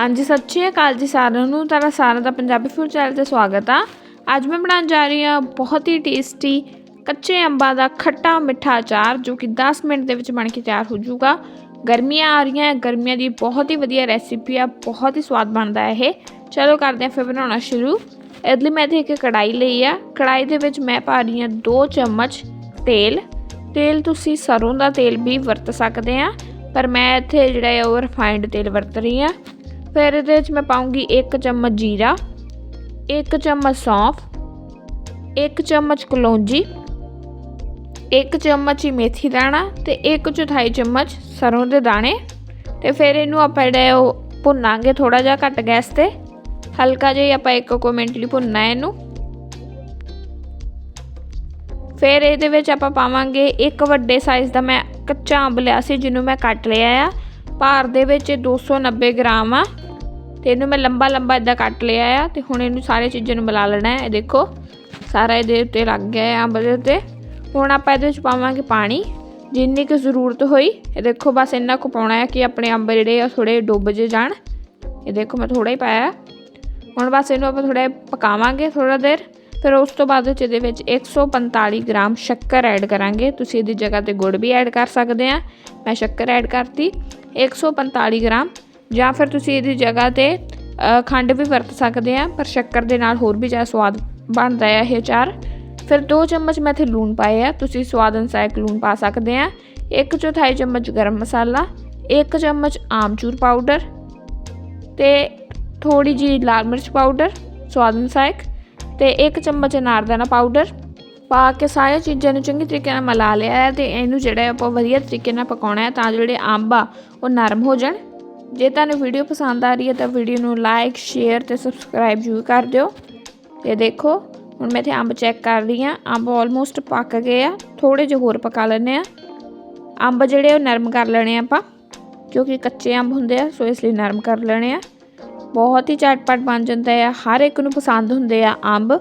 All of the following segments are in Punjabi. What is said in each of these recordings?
ਹਾਂਜੀ, ਸਤਿ ਸ਼੍ਰੀ ਅਕਾਲ ਜੀ ਸਾਰਿਆਂ ਨੂੰ। ਤੁਹਾਡਾ ਸਾਰਿਆਂ ਦਾ ਪੰਜਾਬੀ ਫੂਡ ਚੈਨਲ ਤੇ ਸਵਾਗਤ ਆ। ਅੱਜ ਮੈਂ ਬਣਾਉਣ ਜਾ ਰਹੀ ਹਾਂ ਬਹੁਤ ਹੀ ਟੇਸਟੀ ਕੱਚੇ ਅੰਬਾਂ ਦਾ ਖੱਟਾ ਮਿੱਠਾ ਅਚਾਰ, ਜੋ ਕਿ 10 ਮਿੰਟ ਦੇ ਵਿੱਚ ਬਣ ਕੇ ਤਿਆਰ ਹੋ ਜਾਊਗਾ। ਗਰਮੀਆਂ ਆ ਰਹੀਆਂ, ਗਰਮੀਆਂ ਦੀ ਬਹੁਤ ਹੀ ਵਧੀਆ ਰੈਸਿਪੀ ਆ, ਬਹੁਤ ਹੀ ਸਵਾਦ ਬਣਦਾ ਹੈ ਇਹ। ਚਲੋ ਕਰਦੇ ਹਾਂ ਫਿਰ ਬਣਾਉਣਾ ਸ਼ੁਰੂ। ਇਹਦੇ ਲਈ ਮੈਂ ਇੱਥੇ ਇੱਕ ਕੜਾਈ ਲਈ ਆ। ਕੜਾਈ ਦੇ ਵਿੱਚ ਮੈਂ ਪਾ ਰਹੀ ਹਾਂ 2 ਚਮਚ ਤੇਲ। ਤੇਲ ਤੁਸੀਂ ਸਰੋਂ ਦਾ ਤੇਲ ਵੀ ਵਰਤ ਸਕਦੇ ਆ, ਪਰ ਮੈਂ ਇੱਥੇ ਜਿਹੜਾ ਹੈ ਉਹ ਰਿਫਾਈਨਡ ਤੇਲ ਵਰਤ ਰਹੀ ਆ ਫਿਰ ਇਹਦੇ ਵਿੱਚ ਮੈਂ ਪਾਉਂਗੀ 1 ਚਮਚ ਜੀਰਾ 1 ਚਮਚ ਸੌਂਫ 1 ਚਮਚ ਕਲੌਂਜੀ 1 ਚਮਚ ਹੀ ਮੇਥੀ ਦਾਣਾ ਤੇ 1 ਚੌਥਾਈ ਚਮਚ ਸਰੋਂ ਦੇ ਦਾਣੇ ਤੇ ਫਿਰ ਇਹਨੂੰ ਆਪਾਂ ਜਿਹੜਾ ਉਹ ਭੁੰਨਾਂਗੇ ਥੋੜਾ ਜਿਹਾ ਘੱਟ ਗੈਸ ਤੇ। ਹਲਕਾ ਜਿਹਾ ਆਪਾਂ ਇੱਕ ਕੁ ਮਿੰਟ ਲਈ ਭੁੰਨਣਾ ਹੈ ਇਹਨੂੰ। ਫਿਰ ਇਹਦੇ ਵਿੱਚ ਆਪਾਂ ਪਾਵਾਂਗੇ ਇੱਕ ਵੱਡੇ ਸਾਈਜ਼ ਦਾ ਮੈਂ ਕੱਚਾ ਅੰਬ ਲਿਆ ਸੀ ਜਿਹਨੂੰ ਮੈਂ ਕੱਟ ਲਿਆ ਆ। ਭਾਰ ਦੇ ਵਿੱਚ ਇਹ 290 ਗ੍ਰਾਮ ਆ। ਤੇ ਇਹਨੂੰ ਮੈਂ ਲੰਬਾ ਲੰਬਾ ਇਦਾਂ ਕੱਟ ਲਿਆ ਆ ਤੇ ਹੁਣ ਇਹਨੂੰ ਸਾਰੇ ਚੀਜ਼ਾਂ ਨੂੰ ਮਿਲਾ ਲੈਣਾ ਹੈ। ਇਹ ਦੇਖੋ, ਸਾਰਾ ਇਹਦੇ ਉੱਤੇ ਲੱਗ ਗਿਆ ਆ ਅੰਬ ਦੇ ਉੱਤੇ। ਹੁਣ ਆਪਾਂ ਇਹਦੇ ਵਿੱਚ ਪਾਵਾਂਗੇ ਪਾਣੀ। ਜਿੰਨੀ ਕੁ ਜ਼ਰੂਰਤ ਹੋਈ, ਇਹ ਦੇਖੋ ਬਸ ਇੰਨਾ ਕੁ ਪਾਉਣਾ ਹੈ ਕਿ ਆਪਣੇ ਅੰਬ ਜਿਹੜੇ ਆ ਥੋੜੇ ਡੁੱਬ ਜੇ ਜਾਣ। ਇਹ ਦੇਖੋ ਮੈਂ ਥੋੜਾ ਹੀ ਪਾਇਆ। ਹੁਣ ਬਸ ਇਹਨੂੰ ਆਪਾਂ ਥੋੜਾ ਪਕਾਵਾਂਗੇ ਥੋੜਾ ਦੇਰ। ਫਿਰ ਉਸ ਤੋਂ ਬਾਅਦ ਵਿੱਚ ਇਹਦੇ ਵਿੱਚ 145 ਗ੍ਰਾਮ ਸ਼ੱਕਰ ਐਡ ਕਰਾਂਗੇ। ਤੁਸੀਂ ਇਹਦੀ ਜਗ੍ਹਾ ਤੇ ਗੁੜ ਵੀ ਐਡ ਕਰ ਸਕਦੇ ਆ। ਮੈਂ ਸ਼ੱਕਰ ਐਡ ਕਰਤੀ। 145 ਗ੍ਰਾਮ। ਜਾਂ ਫਿਰ ਤੁਸੀਂ ਇਹਦੀ ਜਗ੍ਹਾ ਤੇ ਖੰਡ ਵੀ ਵਰਤ ਸਕਦੇ ਆ, ਪਰ ਸ਼ੱਕਰ ਦੇ ਨਾਲ ਹੋਰ ਵੀ ਜ਼ਿਆਦਾ ਸਵਾਦ ਬਣਦਾ ਹੈ ਇਹ ਅਚਾਰ। ਫਿਰ 2 ਚਮਚ ਮੈਂ ਇੱਥੇ ਲੂਣ ਪਾਏ ਆ, ਤੁਸੀਂ ਸਵਾਦ ਅਨੁਸਾਰ ਲੂਣ ਪਾ ਸਕਦੇ ਆ। 1 ਚੌਥਾਈ ਚਮਚ ਗਰਮ ਮਸਾਲਾ 1 ਚਮਚ ਆਮਚੂਰ ਪਾਊਡਰ ਤੇ ਥੋੜੀ ਜੀ ਲਾਲ ਮਿਰਚ ਪਾਊਡਰ, ਸਵਾਦ ਅਨੁਸਾਰ ਤੇ 1 ਚਮਚ ਅਨਾਰਦਾਨਾ ਪਾਊਡਰ। ਪਾ ਕੇ ਸਾਰੀਆਂ ਚੀਜ਼ਾਂ ਨੂੰ ਚੰਗੀ ਤਰੀਕੇ ਨਾਲ ਮਿਲਾ ਲਿਆ ਹੈ ਤੇ ਇਹਨੂੰ ਜਿਹੜਾ ਆਪਾਂ ਵਧੀਆ ਤਰੀਕੇ ਨਾਲ ਪਕਾਉਣਾ ਹੈ ਤਾਂ ਜਿਹੜੇ ਅੰਬ ਆ ਉਹ ਨਰਮ ਹੋ ਜਾਣ। ਜੇ ਤੁਹਾਨੂੰ ਵੀਡੀਓ ਪਸੰਦ ਆ ਰਹੀ ਹੈ ਤਾਂ ਵੀਡੀਓ ਨੂੰ ਲਾਈਕ ਸ਼ੇਅਰ ਤੇ ਸਬਸਕ੍ਰਾਈਬ ਜ਼ਰੂਰ ਕਰ ਦਿਓ। ਤੇ ਦੇਖੋ, ਹੁਣ ਮੈਂ ਇੱਥੇ ਅੰਬ ਚੈੱਕ ਕਰ ਰਹੀ ਹਾਂ। ਅੰਬ ਆਲਮੋਸਟ ਪੱਕ ਗਏ ਆ। ਥੋੜੇ ਜਿਹੇ ਹੋਰ ਪਕਾ ਲੈਣੇ ਆ ਅੰਬ ਜਿਹੜੇ ਉਹ ਨਰਮ ਕਰ ਲੈਣੇ ਆ ਆਪਾਂ, ਕਿਉਂਕਿ ਕੱਚੇ ਅੰਬ ਹੁੰਦੇ ਆ, ਸੋ ਇਸ ਲਈ ਨਰਮ ਕਰ ਲੈਣੇ ਆ। ਬਹੁਤ ਹੀ ਚਟਪਟ ਬਣ ਜਾਂਦਾ ਹੈ ਹਰ ਇੱਕ ਨੂੰ ਪਸੰਦ ਹੁੰਦੇ ਆ ਅੰਬ।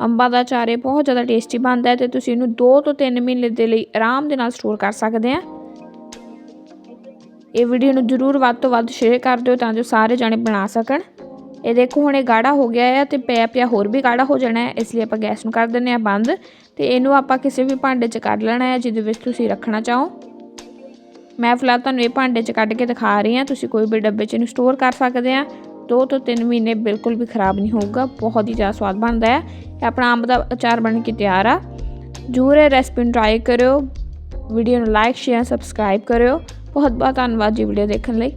ਅੰਬਾਂ ਦਾ ਚਾਰੇ ਬਹੁਤ ਜ਼ਿਆਦਾ ਟੇਸਟੀ ਬਣਦਾ ਹੈ ਤੇ ਤੁਸੀਂ ਇਹਨੂੰ 2 ਤੋਂ 3 ਮਹੀਨੇ ਦੇ ਲਈ ਆਰਾਮ ਦੇ ਨਾਲ ਸਟੋਰ ਕਰ ਸਕਦੇ ਆ। ਇਹ ਵੀਡੀਓ ਨੂੰ ਜਰੂਰ ਵੱਧ ਤੋਂ ਵੱਧ ਸ਼ੇਅਰ ਕਰ ਦਿਓ ਤਾਂ ਜੋ ਸਾਰੇ ਜਾਣੇ ਬਣਾ ਸਕਣ। ਇਹ ਦੇਖੋ, ਹੁਣ ਇਹ ਗਾੜਾ ਹੋ ਗਿਆ ਹੈ ਤੇ ਪਿਆ ਪਿਆ ਹੋਰ ਵੀ ਗਾੜਾ ਹੋ ਜਾਣਾ ਹੈ, ਇਸ ਲਈ ਆਪਾਂ ਗੈਸ ਨੂੰ ਕਰ ਦਿੰਨੇ ਆ ਬੰਦ ਤੇ ਇਹਨੂੰ ਆਪਾਂ ਕਿਸੇ ਵੀ ਭਾਂਡੇ 'ਚ ਕੱਢ ਲੈਣਾ ਹੈ ਜਿਹਦੇ ਵਿੱਚ ਤੁਸੀਂ ਰੱਖਣਾ ਚਾਹੋ। ਮੈਂ ਫਿਲਹਾਲ ਤੁਹਾਨੂੰ ਇਹ ਭਾਂਡੇ 'ਚ ਕੱਢ ਕੇ ਦਿਖਾ ਰਹੀ ਹਾਂ, ਤੁਸੀਂ ਕੋਈ ਵੀ ਡੱਬੇ 'ਚ ਇਹਨੂੰ ਸਟੋਰ ਕਰ ਸਕਦੇ ਆ 2 ਤੋਂ 3 ਮਹੀਨੇ ਬਿਲਕੁਲ ਵੀ ਖਰਾਬ ਨਹੀਂ ਹੋਊਗਾ, ਬਹੁਤ ਹੀ ਜ਼ਿਆਦਾ ਸਵਾਦ ਬਣਦਾ ਹੈ। ਇਹ ਆਪਣਾ ਅੰਬ ਦਾ ਅਚਾਰ ਬਣ ਕੇ ਤਿਆਰ ਆ। ਜ਼ਰੂਰ ਇਹ ਰੈਸਪੀ ਨੂੰ ਟਰਾਈ ਕਰਿਓ। ਵੀਡੀਓ ਨੂੰ ਲਾਈਕ ਸ਼ੇਅਰ ਸਬਸਕ੍ਰਾਈਬ ਕਰਿਓ। ਬਹੁਤ ਬਹੁਤ ਧੰਨਵਾਦ ਜੀ ਵੀਡੀਓ ਦੇਖਣ ਲਈ।